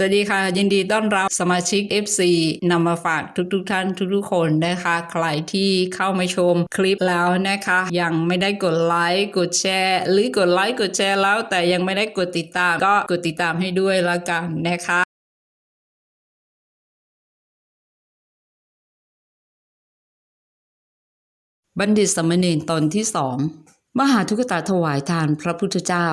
สวัสดีค่ะ ยินดีต้อนรับสมาชิก FC นำมาฝากทุกๆทท่านทุกๆคนนะคะ ใครที่เข้ามาชมคลิปแล้วนะคะ ยังไม่ได้กดไลค์กดแชร์ หรือกดไลค์กดแชร์แล้ว แต่ยังไม่ได้กดติดตาม ก็กดติดตามให้ด้วยละกันนะคะบัณฑิตสมณรตอนที่สองมหาทุกตาถวายทานพระพุทธเจ้า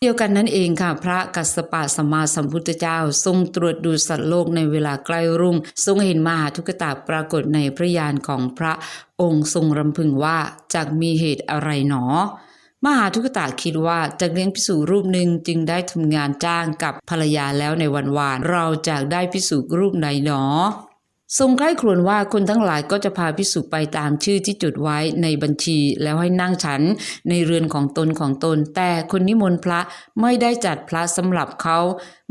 เดียวกันนั้นเองค่ะ พระกัสสปะสัมมาสัมพุทธเจ้า ทรงตรวจดูสัตว์โลกในเวลาใกล้รุ่ง ทรงเห็นมหาทุกตาปรากฏในพระยานของพระองค์ทรงรำพึงว่าจากมีเหตุอะไรหนอมหาทุกตาคิดว่าจากเลี้ยงพิสูรรูปหนึ่งจึงได้ทำงานจ้างกับภรรยาแล้วในวันวาน เราจากได้พิสูรรูปไหนหนอ ทรงใกล้ครวญว่าคนทั้งหลายก็จะพาพิสุไปตามชื่อที่จดไว้ในบัญชีแล้วให้นั่งฉันในเรือนของตนของตน แต่คนนิมนต์พระไม่ได้จัดพระสำหรับเขา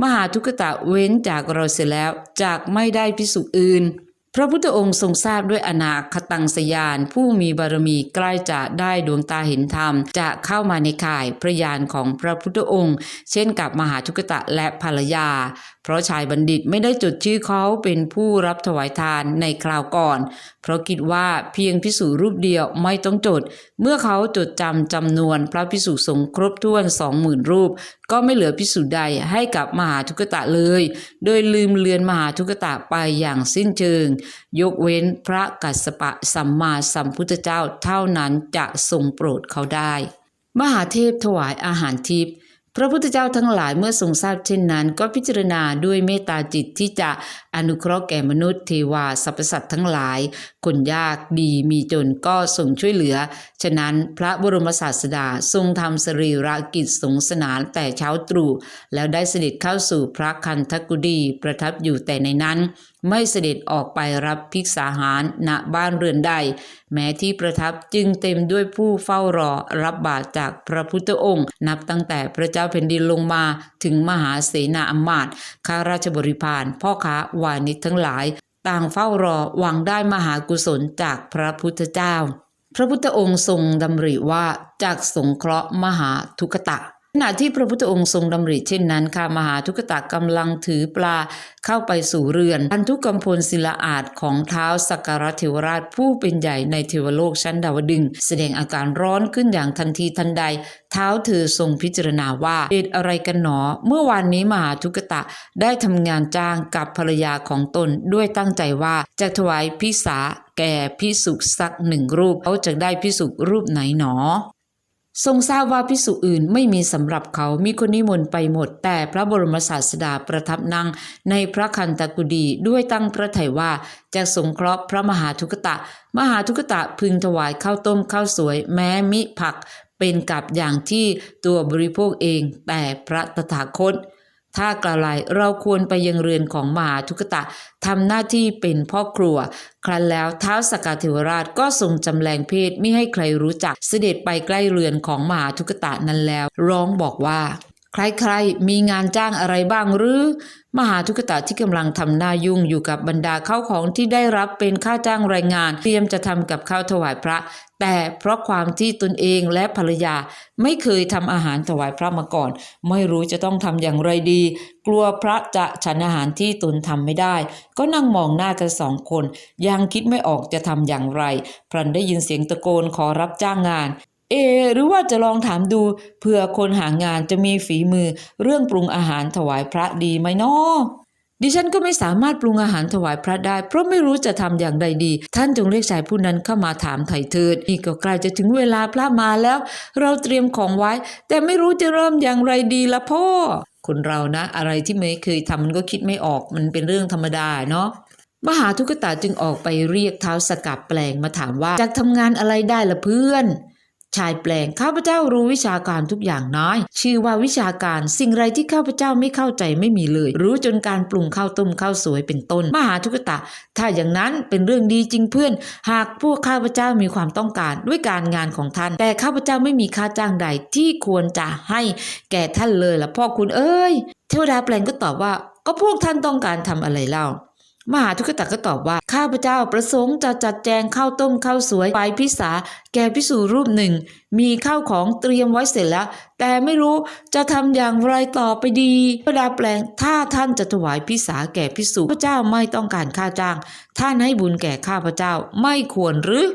มหาทุกตะเว้นจากเราเสียแล้วจากไม่ได้พิสุอื่น พระพุทธองค์ทรงทราบด้วยอนาคตังสยาน ผู้มีบารมีใกล้จะได้ดวงตาเห็นธรรม จะเข้ามาในข่ายพระยานของพระพุทธองค์ เช่นกับมหาทุกตะและภรรยา เพราะชายบัณฑิตไม่ได้จดชื่อเขาเป็นผู้รับถวายทานในคราวก่อน เพราะคิดว่าเพียงพิสูรรูปเดียวไม่ต้องจด เมื่อเขาจดจำจำนวนพระพิสุสงฆ์ครบถ้วนสองหมื่นรูป ก็ไม่เหลือพิสุใดให้กับมหาทุกตะเลย โดยลืมเลือนมหาทุกตะไปอย่างสิ้นเชิง ยกเว้นพระกัสสปะสัมมาสัมพุทธเจ้าเท่านั้นจะทรงโปรดเขาได้ มหาเทพถวายอาหารทิพย์ พระพุทธเจ้าทั้งหลายเมื่อทรงทราบเช่นนั้น ก็พิจารณาด้วยเมตตาจิตที่จะอนุเคราะห์แก่มนุษย์เทวาสรรพสัตว์ทั้งหลาย คนยากดีมีจนก็ทรงช่วยเหลือ ฉะนั้นพระบรมศาสดาทรงทำสรีระกิจสงสนานแต่เช้าตรู่แล้วได้เสด็จเข้าสู่พระคันธกุฎีประทับอยู่แต่ในนั้น ไม่เสด็จออกไปรับภิกษาหารณบ้านเรือนใด แม้ที่ประทับจึงเต็มด้วยผู้เฝ้ารอรับบาตรจากพระพุทธองค์ นับตั้งแต่พระเจ้าแผ่นดินลงมาถึงมหาเสนาอมาตย์ข้าราชบริพารพ่อค้าวานิชทั้งหลาย ต่างเฝ้ารอหวังได้มหากุศลจากพระพุทธเจ้า พระพุทธองค์ทรงดำริว่าจากสงเคราะห์มหาทุกตะ ขณะที่พระพุทธองค์ทรงดำริเช่นนั้นค่ะมหาทุกตะกำลังถือปลาเข้าไปสู่เรือนพันธุกำพลศิลาอาจของเท้าสักการะเทวราชผู้เป็นใหญ่ในเทวโลกชั้นดาวดึงส์แสดงอาการร้อนขึ้นอย่างทันทีทันใด เท้าเธอทรงพิจารณาว่าเหตุอะไรกันหนอ เมื่อวานนี้มหาทุกตะได้ทำงานจ้างกับภรรยาของตนด้วยตั้งใจว่าจะถวายพิสาแก่พิสุสักหนึ่งรูปเขาจะได้พิสุรูปไหนหนอ ทรงทราบว่าพิสุอื่นไม่มีสำหรับเขามีคนนิมนต์ไปหมด แต่พระบรมศาสดาประทับนั่งในพระคันตกุฎีด้วยตั้งพระไถยว่าจะสงเคราะห์พระมหาทุกตะ มหาทุกตะพึงถวายข้าวต้มข้าวสวย แม้มิผักเป็นกับอย่างที่ตัวบริโภคเอง แต่พระตถาคต ถ้ากล่าวไรเราควรไปยังเรือนของมหาทุกตะทำหน้าที่เป็นพ่อครัว ครั้นแล้วเท้าสกกาเทวราชก็ทรงจำแรงเพศไม่ให้ใครรู้จักเสด็จไปใกล้เรือนของมหาทุกตะนั้นแล้ว ร้องบอกว่า ใครๆ มีงานจ้างอะไรบ้างหรือ มหาทุกตะที่กำลังทำหน้ายุ่งอยู่กับบรรดาข้าวของที่ได้รับเป็นค่าจ้างแรงงาน เตรียมจะทำกับข้าวถวายพระ แต่เพราะความที่ตนเองและภรรยาไม่เคยทำอาหารถวายพระมาก่อน ไม่รู้จะต้องทำอย่างไรดี กลัวพระจะฉันอาหารที่ตนทำไม่ได้ ก็นั่งมองหน้ากันสองคน ยังคิดไม่ออกจะทำอย่างไรพรันได้ยินเสียงตะโกนขอรับจ้างงาน เอ หรือว่าจะลองถามดูเผื่อคนหางานจะมีฝีมือเรื่องปรุงอาหารถวายพระดีไหมนาะดิฉันก็ไม่สามารถปรุงอาหารถวายพระได้ เพราะไม่รู้จะทำอย่างใดดี ท่านจงเรียกชายผู้นั้นเข้ามาถามไถ่เถิดนี่ก็ใกล้จะถึงเวลาพระมาแล้ว เราเตรียมของไว้ แต่ไม่รู้จะเริ่มอย่างไรดีละพ่อ คนเรานะ อะไรที่ไม่เคยทำมันก็คิดไม่ออกมันเป็นเรื่องธรรมดาเนาะมหาทุกตาจึงออกไปเรียกเท้าสกัดแปลงมาถามว่าจะทำงานอะไรได้ละเพื่อน ชายแปลงข้าพเจ้ารู้วิชาการทุกอย่างน้อย ชื่อว่าวิชาการสิ่งไรที่ข้าพเจ้าไม่เข้าใจไม่มีเลย รู้จนการปรุงข้าวต้มข้าวสวยเป็นต้น มหาทุกตะ ถ้าอย่างนั้นเป็นเรื่องดีจริงเพื่อน หากพวกข้าพเจ้ามีความต้องการด้วยการงานของท่าน แต่ข้าพเจ้าไม่มีค่าจ้างใดที่ควรจะให้แก่ท่านเลยละพ่อคุณเอ้ย เทวดาแปลงก็ตอบว่าก็พวกท่านต้องการทำอะไรเล่า มหาทุกตะก็ตอบว่า ข้าพเจ้าประสงค์จะจัดแจงข้าวต้มข้าวสวยไปพิสาแก่พิสูรูปหนึ่ง มีข้าวของเตรียมไว้เสร็จแล้ว แต่ไม่รู้จะทำอย่างไรต่อไปดีพระดาแปลงถ้าท่านจะถวายพิสาแก่พิสูพระเจ้าไม่ต้องการค่าจ้าง ท่านให้บุญแก่ข้าพเจ้าไม่ควรหรือ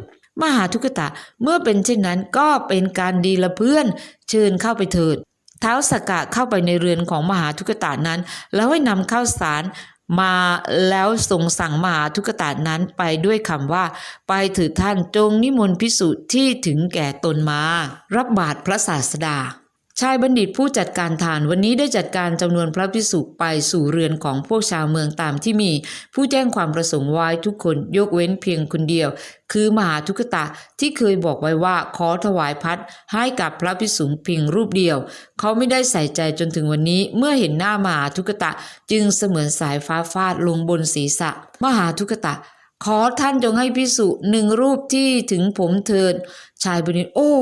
มหาทุกตะเมื่อเป็นเช่นนั้นก็เป็นการดีละเพื่อน เชิญเข้าไปเถิด เท้าสกกะเข้าไปในเรือนของมหาทุกตานั้น แล้วให้นำข้าวสาร มาแล้วทรงสั่งมหาทุกตานั้นไปด้วยคำว่า ไปถือท่านจงนิมนต์พิสุที่ถึงแก่ตนมา รับบาตรพระศาสดา ชายบัณฑิตผู้จัดการทานวันนี้ได้จัดการจำนวนพระพิสุไปสู่เรือนของพวกชาวเมืองตามที่มี ผู้แจ้งความประสงค์ไว้ทุกคนยกเว้นเพียงคนเดียว คือมหาทุกตะที่เคยบอกไว้ว่าขอถวายพัดให้กับพระพิสุเพียงรูปเดียว เขาไม่ได้ใส่ใจจนถึงวันนี้เมื่อเห็นหน้ามหาทุกตะจึงเสมือนสายฟ้าฟาดลงบนศีรษะ มหาทุกตะขอท่านจงให้พิสุหนึ่งรูปที่ถึงผมเถิด ชายบัณฑิตโอ้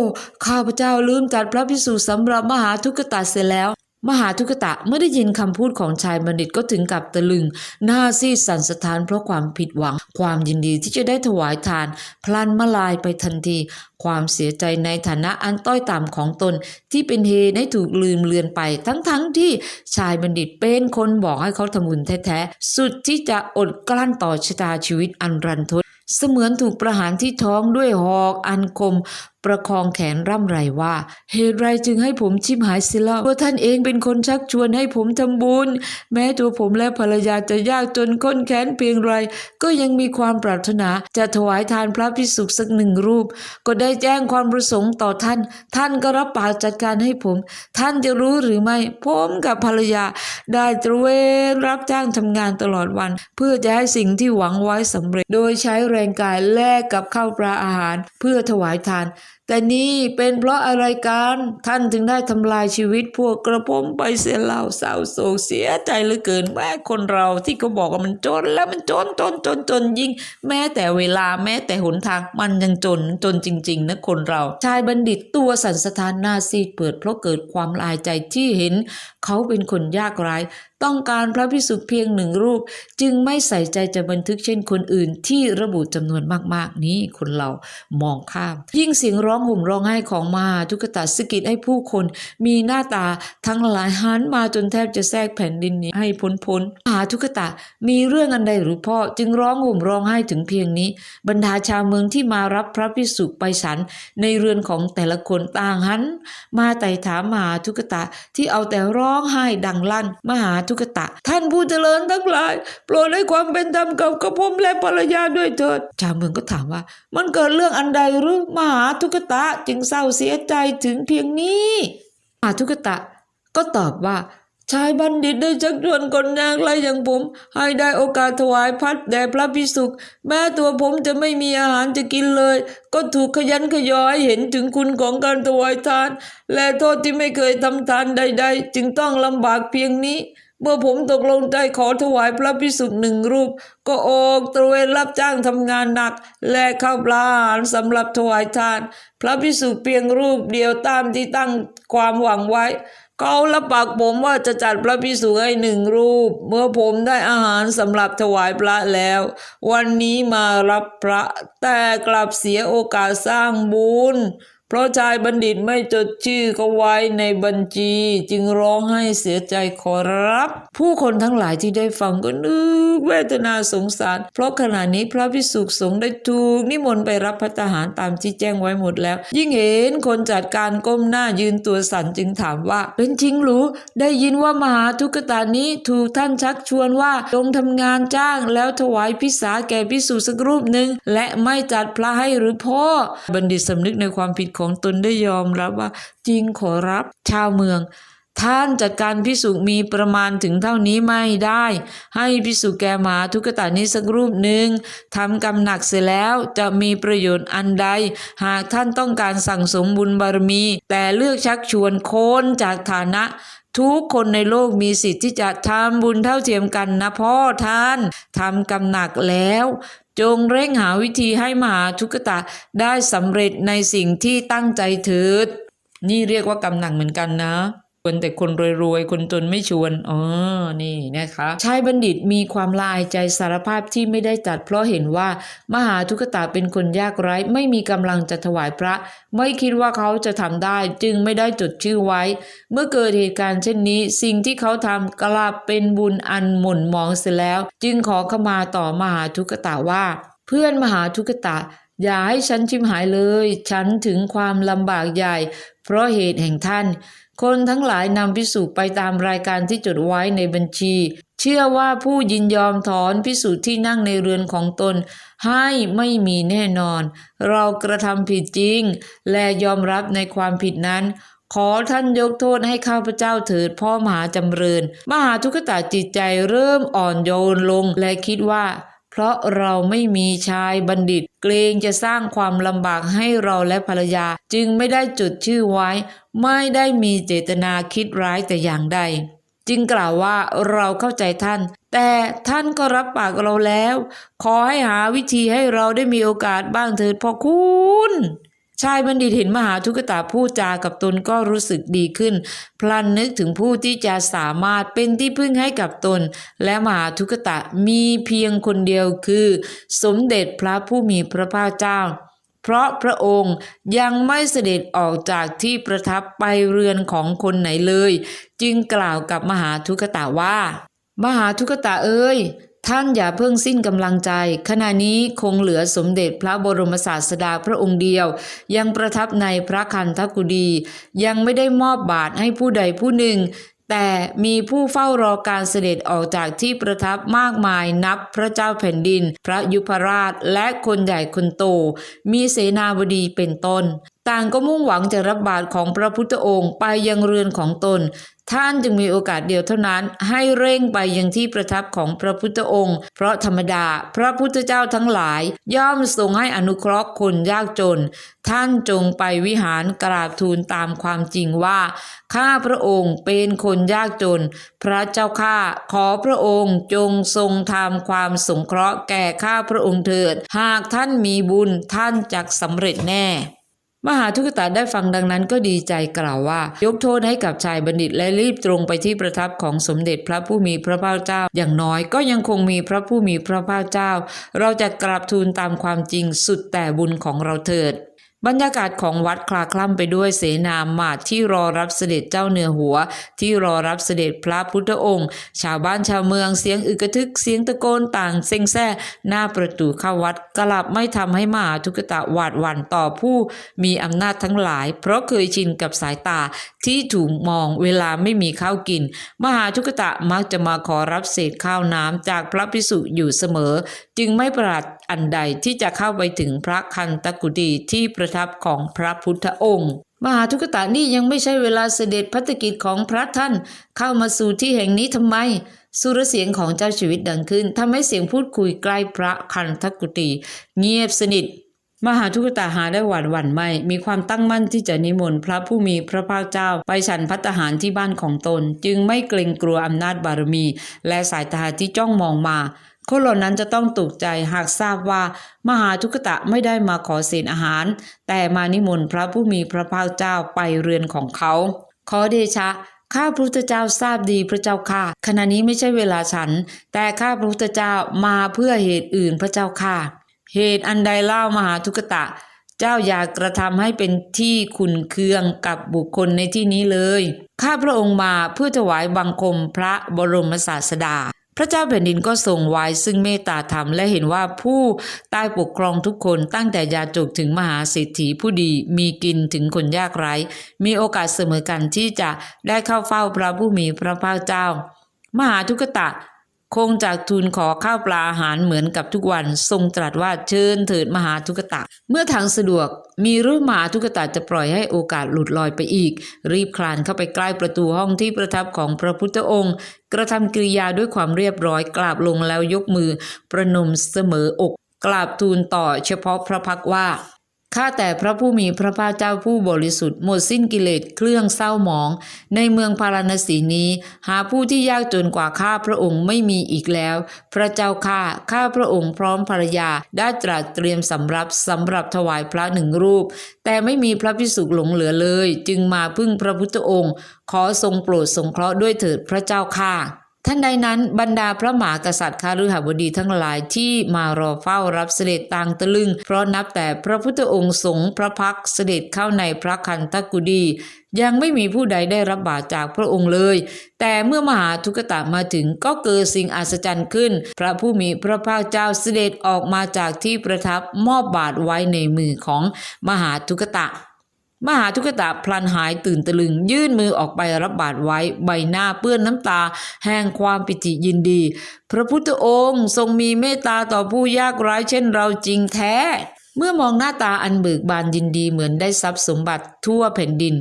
ข้าพเจ้าลืมจัดพระพิสุสำหรับมหาทุกตะเสียแล้ว มหาทุกตะเมื่อได้ยินคำพูดของชายบัณฑิตก็ถึงกับตะลึง หน้าซีดสั่นสะท้านเพราะความผิดหวัง ความยินดีที่จะได้ถวายทาน พลันมาลายไปทันที ความเสียใจในฐานะอันต้อยต่ำของตน ที่เป็นเหตุให้ถูกลืมเลือนไป ทั้งๆทที่ชายบัณฑิตเป็นคนบอกให้เขาทำบุญแท้ๆ สุดที่จะอดกลั้นต่อชะตาชีวิตอันรันทด เสมือนถูกประหารที่ท้องด้วยหอกอันคมประคองแขนร่ำไรว่า เหตุไรจึงให้ผมชิมหายสิเล่าเพราะท่านเองเป็นคนชักชวนให้ผมทำบุญ แม้ตัวผมและภรรยาจะยากจนข้นแค้นเพียงไร ก็ยังมีความปรารถนาจะถวายทานพระพิสุสักหนึ่งรูป ก็ได้แจ้งความประสงค์ต่อท่าน ท่านก็รับปากจัดการให้ผม ท่านจะรู้หรือไม่ ผมกับภรรยา ได้ตระเวนรับจ้างทำงานตลอดวัน เพื่อจะให้สิ่งที่หวังไว้สำเร็จ โดยใช้แรงกายแลกกับข้าวปลาอาหาร เพื่อถวายทาน แต่นี่เป็นเพราะอะไรกันท่านถึงได้ทำลายชีวิตพวกกระผมไปเสียเล่าเศร้าโศกเสียใจเหลือเกินแม้คนเราที่เขาบอกว่ามันจนแล้วมันจนจนจนจนยิ่ง แม้แต่เวลาแม้แต่หนทางมันยังจนจนจริง ๆ นะคนเรา ชายบัณฑิตตัวสันสถานหน้าซีดเปิดเพราะเกิดความลายใจที่เห็น เขาเป็นคนยากไร้ ต้องการพระพิสุเพียงหนึ่งรูป จึงไม่ใส่ใจจะบันทึกเช่นคนอื่นที่ระบุจำนวนมากๆ นี้คนเรามองข้าม ยิ่งเสียงร้องห่มร้องไห้ของมหาทุกตาสกิดให้ผู้คน มีหน้าตาทั้งหลายหันมาจนแทบจะแทรกแผ่นดินนี้ให้พ้นพ้นมหาทุกตามีเรื่องอันใดหรือพ่อ จึงร้องห่มร้องไห้ถึงเพียงนี้ บรรดาชาวเมืองที่มารับพระพิสุไปฉัน ในเรือนของแต่ละคนต่างหัน มาไต่ถามมหาทุกตะที่เอาแต่ร้องไห้ดังลั่นมหาทุกตะ ท่านผู้เจริญทั้งหลาย โปรดให้ความเป็นธรรมกับกระผมและภรรยาด้วยเถิด ชาวเมืองก็ถามว่า มันเกิดเรื่องอันใดหรือมหาทุกตะจึงเศร้าเสียใจถึงเพียงนี้มหาทุกตะ ก็ตอบว่าชายบัณฑิตได้ชักชวนคนยากไรอย่างผม ให้ได้โอกาสถวายพัดแด่พระพิสุข แม้ตัวผมจะไม่มีอาหารจะกินเลย ก็ถูกขยันขยอให้เห็นถึงคุณของการถวายทาน และโทษที่ไม่เคยทำทานใด ๆ จึงต้องลำบากเพียงนี้ เมื่อผมตกลงใจขอถวายพระพิสุหนึ่งรูป ก็ออกตระเวนรับจ้างทำงานหนัก และข้าวปลาอาหารสำหรับถวายทาน พระพิสุเพียงรูปเดียวตามที่ตั้งความหวังไว้เขารับปากผมว่าจะจัดพระพิสุให้หนึ่งรูป เมื่อผมได้อาหารสำหรับถวายพระแล้ว วันนี้มารับพระแต่กลับเสียโอกาสสร้างบุญ เพราะชายบัณฑิตไม่จดชื่อเขาไว้ในบัญชี จึงร้องให้เสียใจขอรับ ผู้คนทั้งหลายที่ได้ฟังก็นึกเวทนาสงสาร เพราะขณะนี้พระพิสุสงฆ์ได้ถูกนิมนต์ไปรับพัตตาหารตามที่แจ้งไว้หมดแล้ว ยิ่งเห็นคนจัดการก้มหน้ายืนตัวสั่นจึงถามว่า เป็นจริงหรือได้ยินว่ามหาทุกตานี้ถูกท่านชักชวนว่าจงทำงานจ้างแล้วถวายพิสาแก่พิสุสักรูปหนึ่งและไม่จัดพระให้หรือพ่อบัณฑิตสำนึกในความผิดของตนได้ยอมรับว่าจริงขอรับชาวเมือง ท่านจัดการพิสุมีประมาณถึงเท่านี้ไม่ได้ ให้พิสุแกหมาทุกตานี้สักรูปหนึ่งทำกรรมหนักเสร็จแล้วจะมีประโยชน์อันใด หากท่านต้องการสั่งสมบุญบารมี แต่เลือกชักชวนคนจากฐานะทุกคนในโลกมีสิทธิ์ที่จะทำบุญเท่าเทียมกันนะพ่อท่านทำกรรมหนักแล้ว จงเร่งหาวิธีให้มหาทุกตะได้สำเร็จในสิ่งที่ตั้งใจเถิดนี่เรียกว่ากำหนังเหมือนกันนะ วนแต่คนรวยๆ คนจนไม่ชวนอ๋อนี่นะคะชายบัณฑิตมีความลายใจสารภาพที่ไม่ได้จัด เพราะเห็นว่ามหาทุกตาเป็นคนยากไร้ ไม่มีกำลังจะถวายพระ ไม่คิดว่าเขาจะทำได้จึงไม่ได้จดชื่อไว้ เมื่อเกิดเหตุการณ์เช่นนี้ สิ่งที่เขาทำกลับเป็นบุญอันหม่นหมองเสียแล้ว จึงขอขมาต่อมหาทุกตาว่า เพื่อนมหาทุกตะอย่าให้ฉันชิมหายเลย ฉันถึงความลำบากใหญ่ เพราะเหตุแห่งท่าน คนทั้งหลายนำพิสูจน์ไปตามรายการที่จดไว้ในบัญชี เชื่อว่าผู้ยินยอมถอนพิสูจน์ที่นั่งในเรือนของตน ให้ไม่มีแน่นอน เรากระทำผิดจริง และยอมรับในความผิดนั้น ขอท่านยกโทษให้ข้าพเจ้าเถิดพ่อมหาจำเริญ มหาทุกขตาจิตใจเริ่มอ่อนโยนลงและคิดว่า เพราะเราไม่มีชายบัณฑิต เกรงจะสร้างความลำบากให้เราและภรรยา จึงไม่ได้จดชื่อไว้ ไม่ได้มีเจตนาคิดร้ายแต่อย่างใด จึงกล่าวว่าเราเข้าใจท่าน แต่ท่านก็รับปากเราแล้ว ขอให้หาวิธีให้เราได้มีโอกาสบ้างเถิดพ่อคุณ ชายบัณฑิตเห็นมหาทุกตาพูดจากับตนก็รู้สึกดีขึ้น พลันนึกถึงผู้ที่จะสามารถเป็นที่พึ่งให้กับตน และมหาทุกตะมีเพียงคนเดียวคือ สมเด็จพระผู้มีพระภาคเจ้าเพราะพระองค์ยังไม่เสด็จออกจากที่ประทับไปเรือนของคนไหนเลย จึงกล่าวกับมหาทุกตะว่า มหาทุกตะเอ้ย ท่านอย่าเพิ่งสิ้นกำลังใจ ขณะนี้คงเหลือสมเด็จพระบรมศาสดาพระองค์เดียว ยังประทับในพระคันธกุฎียังไม่ได้มอบบาทให้ผู้ใดผู้หนึ่ง แต่มีผู้เฝ้ารอการเสด็จออกจากที่ประทับมากมายนับพระเจ้าแผ่นดิน พระยุพราชและคนใหญ่คนโต มีเสนาบดีเป็นต้น ต่างก็มุ่งหวังจะรับบาตรของพระพุทธองค์ไปยังเรือนของตน ท่านจึงมีโอกาสเดียวเท่านั้น ให้เร่งไปยังที่ประทับของพระพุทธองค์ เพราะธรรมดาพระพุทธเจ้าทั้งหลาย ย่อมทรงให้อนุเคราะห์คนยากจน ท่านจงไปวิหารกราบทูลตามความจริงว่า ข้าพระองค์เป็นคนยากจน พระเจ้าข้าขอพระองค์จงทรงทำความสงเคราะห์แก่ข้าพระองค์เถิด หากท่านมีบุญท่านจักสำเร็จแน่ มหาทุกตาได้ฟังดังนั้นก็ดีใจกล่าวว่า ยกโทษให้กับชายบัณฑิตและรีบตรงไปที่ประทับของสมเด็จพระผู้มีพระภาคเจ้า อย่างน้อยก็ยังคงมีพระผู้มีพระภาคเจ้า เราจะกราบทูลตามความจริงสุดแต่บุญของเราเถิด บรรยากาศของวัดคลาคล่ำไปด้วยเสนาหมาดที่รอรับเสด็จเจ้าเนื้อหัว ที่รอรับเสด็จพระพุทธองค์ ชาวบ้านชาวเมืองเสียงอึกระทึกเสียงตะโกนต่างเซ็งแซ่หน้าประตูเข้าวัดกลับไม่ทำให้มหาทุกตะหวาดหวั่นต่อผู้มีอำนาจทั้งหลาย เพราะเคยชินกับสายตาที่ถูกมองเวลาไม่มีข้าวกิน มหาทุกตะมักจะมาขอรับเศษข้าวน้ำจากพระพิสุอยู่เสมอ จึงไม่ประหลาด อันใดที่จะเข้าไปถึงพระคันตกุฎีที่ประทับของพระพุทธองค์มหาทุกตะนี่ยังไม่ใช่เวลาเสด็จพัฒกิจของพระท่าน เข้ามาสู่ที่แห่งนี้ทำไม สุรเสียงของเจ้าชีวิตดังขึ้นทำให้เสียงพูดคุยใกล้พระคันทกุฎีเงียบสนิท มหาทุกตาหาได้หวาดหวั่นไม่ มีความตั้งมั่นที่จะนิมนต์พระผู้มีพระภาคเจ้า ไปฉันพัตหารที่บ้านของตน จึงไม่เกรงกลัวอำนาจบารมี และสายตาที่จ้องมองมา คนเหล่านั้นจะต้องตกใจหากทราบว่า มหาทุกตะไม่ได้มาขอเศษอาหาร แต่มานิมนต์พระผู้มีพระภาคเจ้าไปเรือนของเขา ขอเดชะข้าพระพุทธเจ้าทราบดีพระเจ้าค่ะ ขณะนี้ไม่ใช่เวลาฉัน แต่ข้าพระพุทธเจ้ามาเพื่อเหตุอื่นพระเจ้าค่ะ เหตุอันใดเล่ามหาทุกตะ เจ้าอย่ากระทำให้เป็นที่ขุนเคืองกับบุคคลในที่นี้เลย ข้าพระองค์มาเพื่อถวายบังคมพระบรมศาสดา พระเจ้าแผ่นดินก็ทรงไว้ซึ่งเมตตาธรรมและเห็นว่าผู้ใต้ปกครองทุกคนตั้งแต่ยาจกถึงมหาเศรษฐีผู้ดีมีกินถึงคนยากไร้ มีโอกาสเสมอกันที่จะได้เข้าเฝ้าพระผู้มีพระภาคเจ้า มหาทุกตะ คงจากทูลขอข้าวปลาอาหารเหมือนกับทุกวัน ทรงตรัสว่าเชิญเถิดมหาทุกตะ เมื่อทางสะดวกมีหรือมหาทุกตะจะปล่อยให้โอกาสหลุดลอยไปอีก รีบคลานเข้าไปใกล้ประตูห้องที่ประทับของพระพุทธองค์ กระทำกิริยาด้วยความเรียบร้อยกราบลงแล้วยกมือ ประนมเสมออกกราบทูลต่อเฉพาะพระพักว่า ข้าแต่พระผู้มีพระภาคเจ้าผู้บริสุทธิ์หมดสิ้นกิเลสเครื่องเศร้าหมอง ในเมืองพาราณสีนี้ หาผู้ที่ยากจนกว่าข้าพระองค์ไม่มีอีกแล้ว พระเจ้าข้าข้าพระองค์พร้อมภรรยาได้ตรัสเตรียมสำรับสำหรับถวายพระหนึ่งรูป แต่ไม่มีพระพิสุหลงเหลือเลย จึงมาพึ่งพระพุทธองค์ ขอทรงโปรดสงเคราะห์ด้วยเถิดพระเจ้าข้า ท่านใดนั้นบรรดาพระมหากษัตริย์คาฤหบดีทั้งหลายที่มารอเฝ้ารับเสด็จต่างตะลึง เพราะนับแต่พระพุทธองค์ทรงพระพักเสด็จเข้าในพระคันตกุดียังไม่มีผู้ใดได้รับบาตรจากพระองค์เลย แต่เมื่อมหาทุกตะมาถึงก็เกิดสิ่งอัศจรรย์ขึ้น พระผู้มีพระภาคเจ้าเสด็จออกมาจากที่ประทับมอบบาตรไว้ในมือของมหาทุกตะ มหาทุกตะพลันหายตื่นตะลึง ยื่นมือออกไปรับบาดไว้ใบหน้าเปื้อนน้ำตา แห่งความปิติยินดี พระพุทธองค์ทรงมีเมตตาต่อผู้ยากไร้เช่นเราจริงแท้ เมื่อมองหน้าตาอันเบิกบานยินดีเหมือนได้ทรัพย์สมบัติทั่วแผ่นดิน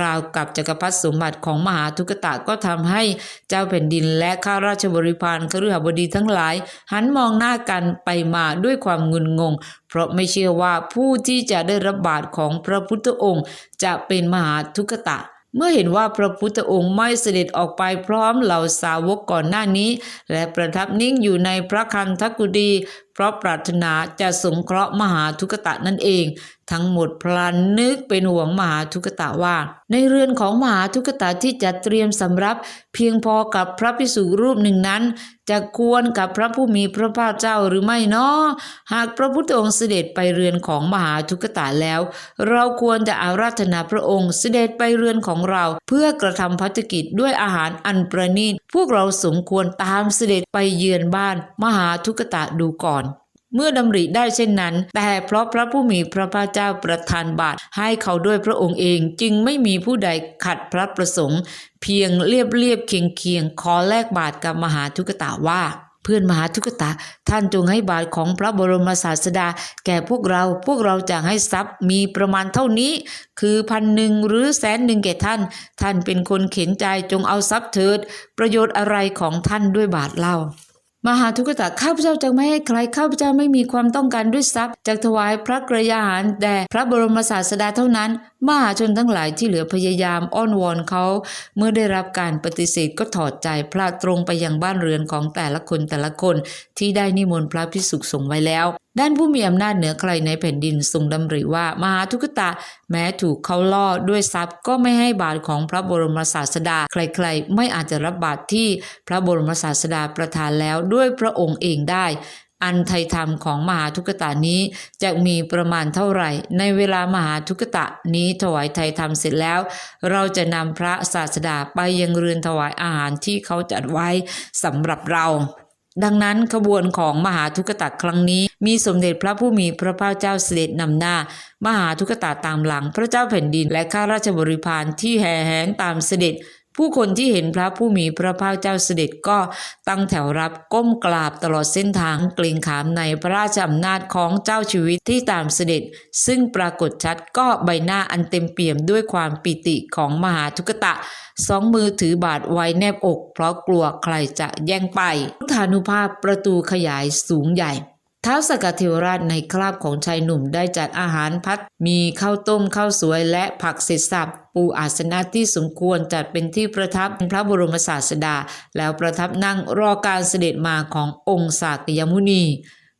ราวกับจักรพรรดิสมบัติของมหาทุกตะก็ทำให้เจ้าแผ่นดินและข้าราชบริพารคฤหบดีทั้งหลาย หันมองหน้ากันไปมาด้วยความงุนงง เพราะไม่เชื่อว่าผู้ที่จะได้รับบาตรของพระพุทธองค์ จะเป็นมหาทุกตะเมื่อเห็นว่าพระพุทธองค์ไม่เสด็จออกไปพร้อมเหล่าสาวกก่อนหน้านี้ และประทับนิ่งอยู่ในพระคันธกุฎีเพราะปรารถนาจะสงเคราะห์มหาทุกตะนั่นเอง ทั้งหมดพลันนึกเป็นห่วงมหาทุกตะว่า ในเรือนของมหาทุกตะที่จัดเตรียมสำรับ เพียงพอกับพระภิกษุรูปหนึ่งนั้น จะควรกับพระผู้มีพระภาคเจ้าหรือไม่เนาะหากพระพุทธองค์เสด็จไปเรือนของมหาทุกตะแล้ว เราควรจะอาราธนาพระองค์เสด็จไปเรือนของเรา เพื่อกระทำพัฒกิจด้วยอาหารอันประณีตพวกเราสมควรตามเสด็จไปเยือนบ้านมหาทุกตะดูก่อน เมื่อดำริได้เช่นนั้น แต่เพราะพระผู้มีพระภาคเจ้าประทานบาตรให้เขาด้วยพระองค์เองจึงไม่มีผู้ใดขัดพระประสงค์ เพียงเรียบเรียบเคียงเคียงขอแลกบาตรกับมหาทุกตะว่าเพื่อนมหาทุกตะ ท่านจงให้บาตรของพระบรมศาสดา แก่พวกเราพวกเราจะให้ทรัพย์มีประมาณเท่านี้ คือพันหนึ่งหรือแสนหนึ่งแก่ท่าน ท่านเป็นคนเข็นใจจงเอาทรัพย์เถิด ประโยชน์อะไรของท่านด้วยบาตรเล่า มหาทุกตะข้าพเจ้าจะไม่ให้ใครข้าพเจ้าไม่มีความต้องการด้วยทรัพย์จากถวายพระกระยาหารแด่พระบรมศาสดาเท่านั้น มหาชนทั้งหลายที่เหลือพยายามอ้อนวอนเขา เมื่อได้รับการปฏิเสธก็ถอดใจพระตรงไปยังบ้านเรือนของแต่ละคนแต่ละคนที่ได้นิมนต์พระพิสุสงไว้แล้ว ด้านผู้มีอำนาจเหนือใครในแผ่นดินทรงดำริว่ามหาทุกตะแม้ถูกเขาล่อด้วยทรัพย์ก็ไม่ให้บาตรของพระบรมศาสดา ใครๆ ไม่อาจจะรับบาตรที่พระบรมศาสดาประทานแล้วด้วยพระองค์เองได้ อันไทยธรรมของมหาทุกตะนี้จะมีประมาณเท่าไหร่ ในเวลามหาทุกตะนี้ถวายไทยธรรมเสร็จแล้ว เราจะนำพระศาสดาไปยังเรือนถวายอาหารที่เขาจัดไว้สำหรับเรา ดังนั้นขบวนของมหาทุกตะครั้งนี้ มีสมเด็จพระผู้มีพระภาคเจ้าเสด็จนำหน้า มหาทุกตะตามหลังพระเจ้าแผ่นดินและข้าราชบริพารที่แห่แหนตามเสด็จ ผู้คนที่เห็นพระผู้มีพระภาคเจ้าเสด็จก็ตั้งแถวรับก้มกราบตลอดเส้นทางเกรงขามในพระราชอำนาจของเจ้าชีวิตที่ตามเสด็จ ซึ่งปรากฏชัดก็ใบหน้าอันเต็มเปี่ยมด้วยความปิติของมหาทุกตะ สองมือถือบาทไว้แนบอก เพราะกลัวใครจะแย่งไปพุทธานุภาพประตูขยายสูงใหญ่ ท้าวสกเทวราชในคราบของชายหนุ่มได้จัดอาหารพัด มีข้าวต้มข้าวสวยและผักเสร็จสับปูอาสนะที่สมควรจัดเป็นที่ประทับพระบรมศาสดา แล้วประทับนั่งรอการเสด็จมาขององค์สากยมุนี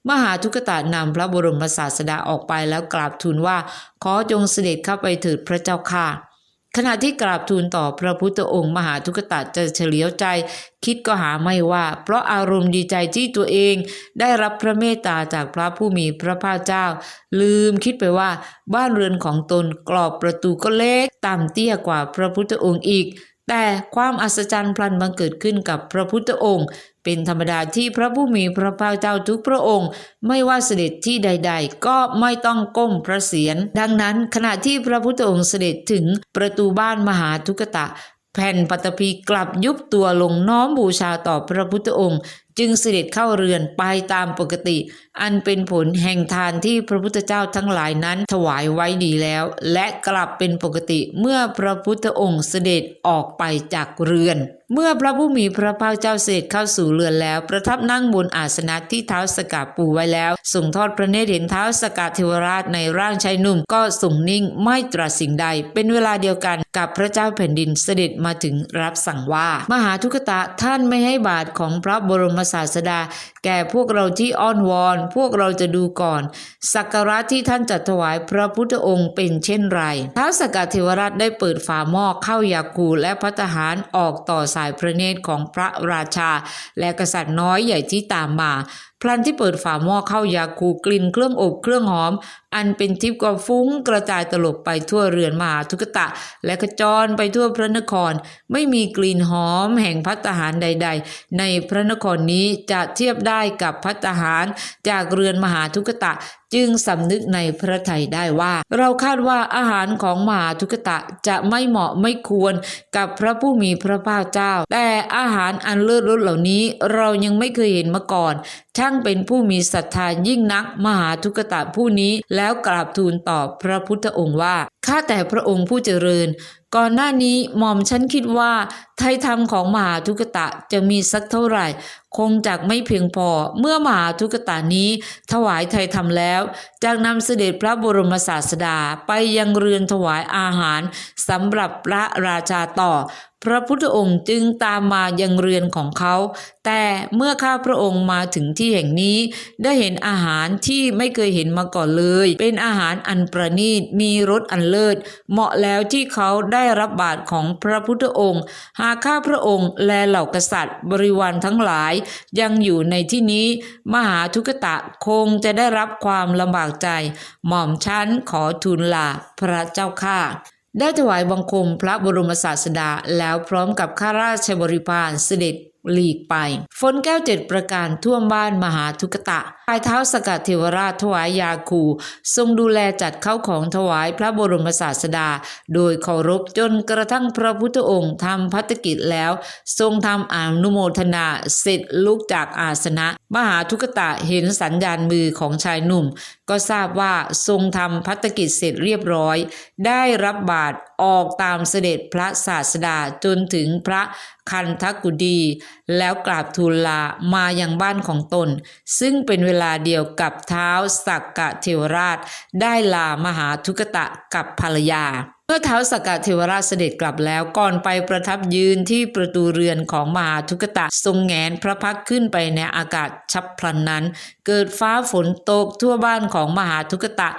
มหาทุกตะนำพระบรมศาสดาออกไปแล้วกราบทูลว่า ขอจงเสด็จเข้าไปถิดพระเจ้าค่ะ ขณะที่กราบทูลต่อพระพุทธองค์มหาทุกตะจะเฉลียวใจ คิดก็หาไม่ว่า เพราะอารมณ์ดีใจที่ตัวเอง ได้รับพระเมตตาจากพระผู้มีพระภาคเจ้า ลืมคิดไปว่า บ้านเรือนของตนกรอบประตูก็เล็กต่ำเตี้ยกว่าพระพุทธองค์อีกแต่ความอัศจรรย์พลันบังเกิดขึ้นกับพระพุทธองค์ เป็นธรรมดาที่พระผู้มีพระภาคเจ้าทุกพระองค์ ไม่ว่าเสด็จที่ใด ๆ ก็ไม่ต้องก้มพระเศียรดังนั้นขณะที่พระพุทธองค์เสด็จถึงประตูบ้านมหาทุกตะ แผ่นปัตตภีกลับยุบตัวลงน้อมบูชาต่อพระพุทธองค์ จึงเสด็จเข้าเรือนไปตามปกติอันเป็นผลแห่งทานที่พระพุทธเจ้าทั้งหลายนั้นถวายไว้ดีแล้ว และกลับเป็นปกติเมื่อพระพุทธองค์เสด็จออกไปจากเรือน เมื่อพระผู้มีพระภาคเจ้าเสด็จเข้าสู่เรือนแล้ว ประทับนั่งบนอาสนะที่เท้าสกาปูไว้แล้วส่งทอดพระเนตรเห็นเท้าสกาเทวราชในร่างชายหนุ่มก็ส่งนิ่งไม่ตรัสสิ่งใด เป็นเวลาเดียวกันกับพระเจ้าแผ่นดินเสด็จมาถึงรับสั่งว่า มหาทุกตะท่านไม่ให้บาทของพระบรมศาสดา แก่พวกเราที่อ้อนวอนพวกเราจะดูก่อน สักการะที่ท่านจัดถวายพระพุทธองค์เป็นเช่นไรท้าวสกาเทวราชได้เปิดฝาหม้อเข้ายาคูและพัฒหารออกต่อสายพระเนตรของพระราชา และกษัตริย์น้อยใหญ่ที่ตามมา พลันที่เปิดฝาหม้อเข้ายาคูกลิ่นเครื่องอบเครื่องหอม อันเป็นทิพย์ก็ฟุ้งกระจายตลบไปทั่วเรือนมหาทุกตะ และกระจรไปทั่วพระนคร ไม่มีกลิ่นหอมแห่งพัตตาหารใด ๆ ในพระนครนี้จะเทียบได้กับพัตตาหารจากเรือนมหาทุกตะ จึงสำนึกในพระทัยได้ว่า เราคาดว่าอาหารของมหาทุกตะจะไม่เหมาะไม่ควรกับพระผู้มีพระภาคเจ้า แต่อาหารอันเลิศรสเหล่านี้เรายังไม่เคยเห็นมาก่อน ช่างเป็นผู้มีศรัทธายิ่งนักมหาทุกตะผู้นี้แล้วกราบทูลตอบพระพุทธองค์ว่าข้าแต่พระองค์ผู้เจริญ ก่อนหน้านี้หม่อมฉันคิดว่า ไทยธรรมของมหาทุกตะจะมีสักเท่าไหร่ คงจักไม่เพียงพอเมื่อมหาทุกตานี้ ถวายไทยทำแล้วจากนำเสด็จพระบรมศาสดาไปยังเรือนถวายอาหารสำหรับพระราชาต่อ พระพุทธองค์จึงตามมายังเรือนของเขา แต่เมื่อข้าพระองค์มาถึงที่แห่งนี้ ได้เห็นอาหารที่ไม่เคยเห็นมาก่อนเลย เป็นอาหารอันประณีต มีรสอันเลิศ เหมาะแล้วที่เขาได้รับบาตรของพระพุทธองค์ หากข้าพระองค์และเหล่ากษัตริย์ บริวารทั้งหลาย ยังอยู่ในที่นี้ มหาทุกตะคงจะได้รับความลำบากใจ หม่อมชั้นขอทูลลาพระเจ้าข้า ได้ถวายบังคมพระบรมศาสดาแล้วพร้อมกับข้าราชบริพารเสด็จ หลีกไป ฝนแก้วเจ็ดประการท่วมบ้านมหาทุกตะปลายเท้าสกัดเทวราชถวายยาคู ทรงดูแลจัดเข้าของถวายพระบรมศาสดา โดยเคารพจนกระทั่งพระพุทธองค์ทำพัฒกิจแล้ว ทรงทำอนุโมทนาเสร็จลุกจากอาสนะ มหาทุกตะเห็นสัญญาณมือของชายหนุ่ม ก็ทราบว่าทรงทำพัฒกิจเสร็จเรียบร้อย ได้รับบาตรออกตามเสด็จพระศาสดาจนถึงพระคันทักกุดี แล้วกราบทูลลามายังบ้านของตน ซึ่งเป็นเวลาเดียวกับเท้าสักกะเทวราช ได้ลามหาทุกตะกับภรรยาเมื่อเท้าสกกะเทวราชเสด็จกลับแล้วก่อนไปประทับยืนที่ประตูเรือนของมหาทุกตะทรงแงนพระพักขึ้นไปในอากาศฉับพลันนั้น เกิดฟ้าฝนตกทั่วบ้านของมหาทุกตะ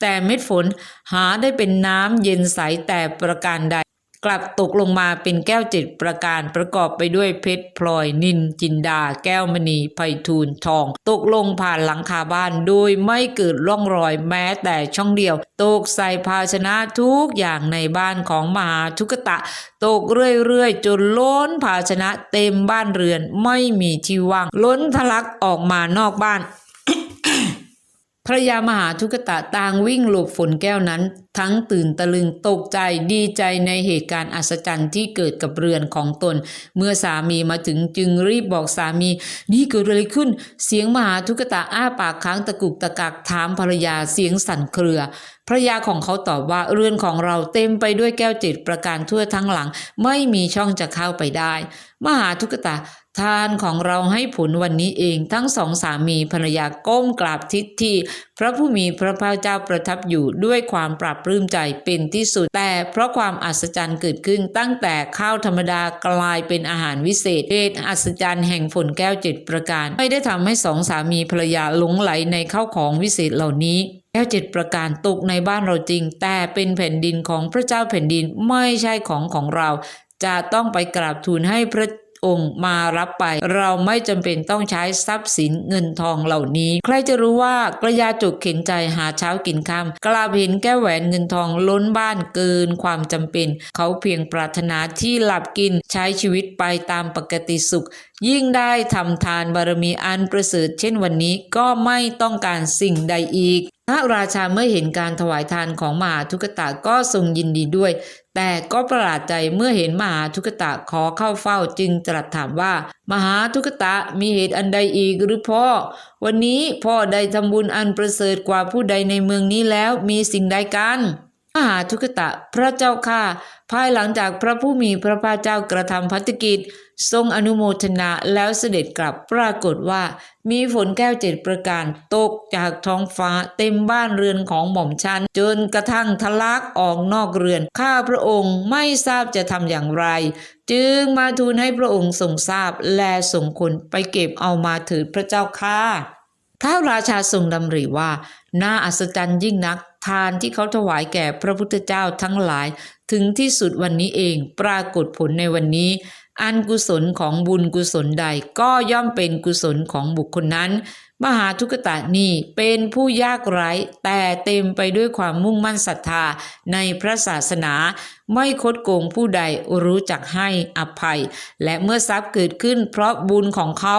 แต่เม็ดฝนหาได้เป็นน้ำเย็นใสแต่ประการใด กลับตกลงมาเป็นแก้วเจ็ดประการประกอบไปด้วยเพชรพลอยนินจินดา แก้วมณีไพฑูรย์ทอง ตกลงผ่านหลังคาบ้าน โดยไม่เกิดร่องรอยแม้แต่ช่องเดียว ตกใส่ภาชนะทุกอย่างในบ้านของมหาทุกตะ ตกเรื่อยๆ จนล้นภาชนะเต็มบ้านเรือนไม่มีที่ว่าง ล้นทะลักออกมานอกบ้าน ภรรยามหาทุกตะต่างวิ่งหลบฝนแก้วนั้น ทั้งตื่นตะลึงตกใจดีใจในเหตุการณ์อัศจรรย์ที่เกิดกับเรือนของตน เมื่อสามีมาถึงจึงรีบบอกสามี นี่เกิดอะไรขึ้น เสียงมหาทุกตะอ้าปากค้างตะกุกตะกักถามภรรยาเสียงสั่นเครือ ภรรยาของเขาตอบว่าเรือนของเราเต็มไปด้วยแก้วเจ็ดประการทั่วทั้งหลัง ไม่มีช่องจะเข้าไปได้ มหาทุกตะ ทานของเราให้ผลวันนี้เองทั้งสองสามีภรรยาก้มกราบทิศที่ พระผู้มีพระภาคเจ้าประทับอยู่ด้วยความปรับปลื้มใจเป็นที่สุด แต่เพราะความอัศจรรย์เกิดขึ้นตั้งแต่ข้าวธรรมดากลายเป็นอาหารวิเศษเหตุอัศจรรย์แห่งฝนแก้วเจ็ดประการ ไม่ได้ทำให้สองสามีภรรยาหลงไหลในข้าวของวิเศษเหล่านี้แก้วเจ็ดประการตกในบ้านเราจริง แต่เป็นแผ่นดินของพระเจ้าแผ่นดินไม่ใช่ของของเรา จะต้องไปกราบทูลให้พระ องค์มารับไป เราไม่จำเป็นต้องใช้ทรัพย์สินเงินทองเหล่านี้ ใครจะรู้ว่ากระยาจุกเข็นใจหาเช้ากินค่ำกลาบเห็นแก้แหวนเงินทองล้นบ้านเกินความจำเป็น เขาเพียงปรารถนาที่หลับกินใช้ชีวิตไปตามปกติสุข ยิ่งได้ทำทานบารมีอันประเสริฐเช่นวันนี้ก็ไม่ต้องการสิ่งใดอีกพระราชาเมื่อเห็นการถวายทานของมหาทุกตะก็ทรงยินดีด้วย แต่ก็ประหลาดใจเมื่อเห็นมหาทุกตะขอเข้าเฝ้าจึงตรัสถามว่า มหาทุกตะมีเหตุอันใดอีกหรือพ่อ วันนี้พ่อได้ทำบุญอันประเสริฐกว่าผู้ใดในเมืองนี้แล้วมีสิ่งใดกัน มหาทุกตะพระเจ้าข้าภายหลังจากพระผู้มีพระภาคเจ้ากระทำพัฒกิจ ทรงอนุโมทนาแล้วเสด็จกลับปรากฏว่า มีฝนแก้วเจ็ดประการตกจากท้องฟ้าเต็มบ้านเรือนของหม่อมชัน จนกระทั่งทะลักออกนอกเรือน ข้าพระองค์ไม่ทราบจะทำอย่างไร จึงมาทูลให้พระองค์ทรงทราบและส่งคนไปเก็บเอามาถือพระเจ้าข้าพระราชาทรงดำริว่า น่าอัศจรรย์ยิ่งนัก ทานที่เขาถวายแก่พระพุทธเจ้าทั้งหลาย ถึงที่สุดวันนี้เองปรากฏผลในวันนี้ อันกุศลของบุญกุศลใดก็ย่อมเป็นกุศลของบุคคลนั้นมหาทุกตะนี่เป็นผู้ยากไร้แต่เต็มไปด้วยความมุ่งมั่นศรัทธาในพระศาสนา ไม่คดโกงผู้ใดรู้จักให้อภัย และเมื่อทรัพย์เกิดขึ้นเพราะบุญของเขา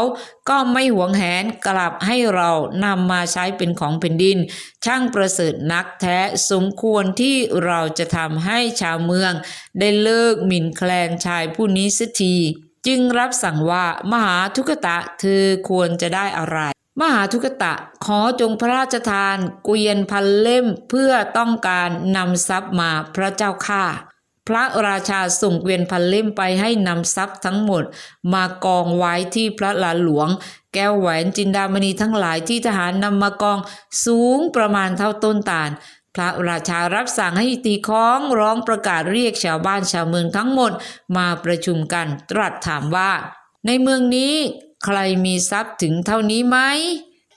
ก็ไม่หวงแหนกลับให้เรานำมาใช้เป็นของแผ่นดิน ช่างประเสริฐนักแท้สมควรที่เราจะทำให้ชาวเมือง ได้เลิกหมิ่นแคลนชายผู้นี้สียทีจึงรับสั่งว่ามหาทุกตะเธอควรจะได้อะไร มหาทุกตะขอจงพระราชทานเกวียนพันเล่มเพื่อต้องการนำทรัพย์มาพระเจ้าข้าพระราชาส่งเกวียนพันเล่มไปให้นำทรัพย์ทั้งหมด มากองไว้ที่พระลานหลวง แก้วแหวนจินดามณีทั้งหลายที่ทหารนำมากองสูงประมาณเท่าต้นตาล พระราชารับสั่งให้ตีค้องร้องประกาศเรียกชาวบ้านชาวเมืองทั้งหมดมาประชุมกันตรัสถามว่า ในเมืองนี้ ใครมีทรัพย์ถึงเท่านี้ไหม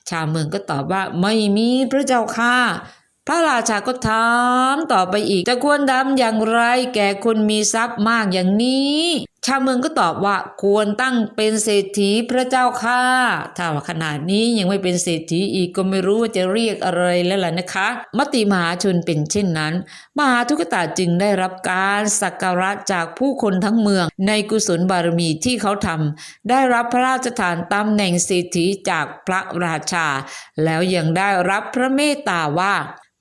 ชาวเมืองก็ตอบว่าไม่มีพระเจ้าค่ะ พระราชาก็ถามต่อไปอีก จะควรทำอย่างไรแก่คนมีทรัพย์มากอย่างนี้ชาวเมืองก็ตอบว่าควรตั้งเป็นเศรษฐีพระเจ้าค่ะถ้าว่าขนาดนี้ยังไม่เป็นเศรษฐีอีกก็ไม่รู้ว่าจะเรียกอะไรแล้วล่ะนะคะ มติมหาชนเป็นเช่นนั้น มหาทุกตาจึงได้รับการสักการะจากผู้คนทั้งเมือง ในกุศลบารมีที่เขาทำได้รับพระราชทานตำแหน่งเศรษฐีจากพระราชา แล้วยังได้รับพระเมตตาว่า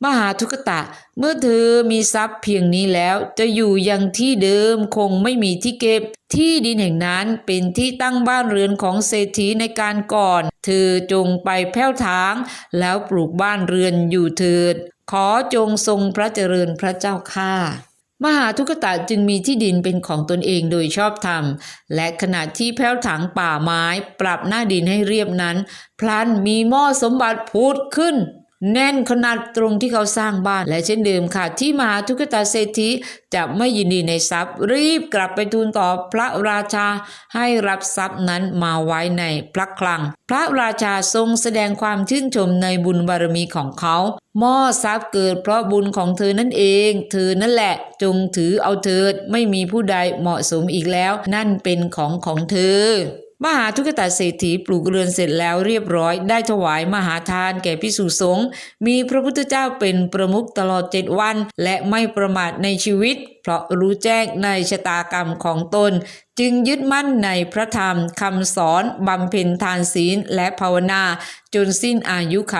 มหาทุกตะ เมื่อเธอมีทรัพย์เพียงนี้แล้ว จะอยู่ยังที่เดิมคงไม่มีที่เก็บที่ดินแห่งนั้นเป็นที่ตั้งบ้านเรือนของเศรษฐีในการก่อน เธอจงไปแผ้วถาง แล้วปลูกบ้านเรือนอยู่เถิด ขอจงทรงพระเจริญพระเจ้าข้ามหาทุกตะจึงมีที่ดินเป็นของตนเองโดยชอบธรรม และขณะที่แผ้วถังป่าไม้ปรับหน้าดินให้เรียบนั้น พลันมีหม้อสมบัติผุดขึ้น แน่นขนาดตรงที่เขาสร้างบ้านและเช่นเดิมค่ะ ที่มหาทุกตาเศรษฐีจะไม่ยินดีในทรัพย์ รีบกลับไปทูลต่อพระราชาให้รับทรัพย์นั้นมาไว้ในพระคลัง พระราชาทรงแสดงความชื่นชมในบุญบารมีของเขาหม้อทรัพย์เกิดเพราะบุญของเธอนั่นเอง เธอนั่นแหละจงถือเอาเถิดไม่มีผู้ใดเหมาะสมอีกแล้ว นั่นเป็นของของเธอ มหาทุกตาเศรษฐีปลูกเรือนเสร็จแล้วเรียบร้อย ได้ถวายมหาทานแก่พิสุสงฆ์มีพระพุทธเจ้าเป็นประมุขตลอดเจ็ดวัน และไม่ประมาทในชีวิต เพราะรู้แจ้งในชะตากรรมของตน จึงยึดมั่นในพระธรรมคำสอนบำเพ็ญทานศีลและภาวนา จนสิ้นอายุไข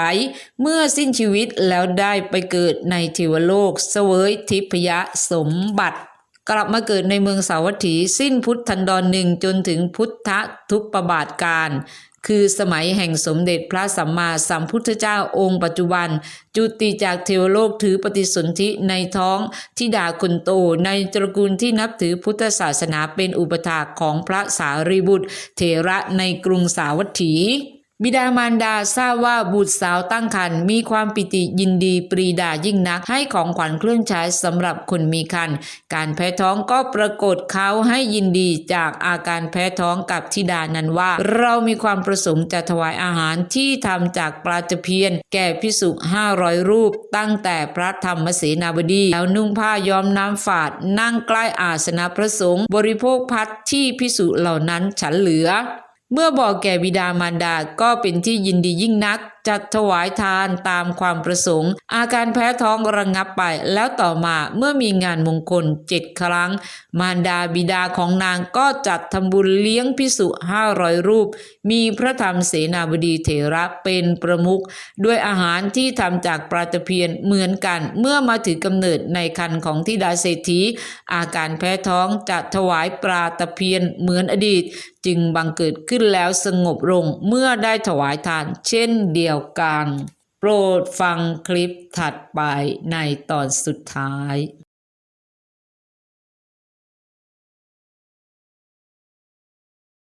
เมื่อสิ้นชีวิตแล้วได้ไปเกิดในเทวโลกเสวยทิพยสมบัติ กลับมาเกิดในเมืองสาวัตถี สิ้นพุทธันดรหนึ่งจนถึงพุทธทุปปบาทการ คือสมัยแห่งสมเด็จพระสัมมาสัมพุทธเจ้าองค์ปัจจุบัน จุติจากเทวโลกถือปฏิสนธิในท้องทิดาคนโตในตระกูลที่นับถือพุทธศาสนาเป็นอุปถากของพระสารีบุตร เถระในกรุงสาวัตถี บิดามารดาทราบว่าบุตรสาวตั้งครรภ์มีความปิติยินดีปรีดายิ่งนัก ให้ของขวัญเครื่องใช้สำหรับคนมีครรภ์การแพ้ท้องก็ปรากฏเขาให้ยินดีจากอาการแพ้ท้องกับธิดานั้นว่า เรามีความประสงค์จะถวายอาหารที่ทำจากปลาตะเพียน แก่พิสุห้าร้อยรูป ตั้งแต่พระธรรมเสนาบดี แล้วนุ่งผ้าย้อมน้ำฝาด นั่งใกล้อาสนะพระสงฆ์บริโภคพัดที่พิสุเหล่านั้นฉันเหลือ เมื่อบอกแก่บิดามารดาก็เป็นที่ยินดียิ่งนัก จัดถวายทานตามความประสงค์ อาการแพ้ท้องระงงับไป แล้วต่อมาเมื่อมีงานมงคลเจ็ดครั้ง มารดาบิดาของนางก็จัดทำบุญเลี้ยงพิสุห้าร้อยรูป มีพระธรรมเสนาบดีเถระเป็นประมุขด้วยอาหารที่ทำจากปลาตะเพียนเหมือนกัน เมื่อมาถือกำเนิดในคันของทิดาเศรษฐีอาการแพ้ท้องจะถวายปลาตะเพียนเหมือนอดีต จึงบังเกิดขึ้นแล้วสงบลงเมื่อได้ถวายทานเช่นเดียวยวกัน โปรดฟังคลิปถัดไปในตอนสุดท้าย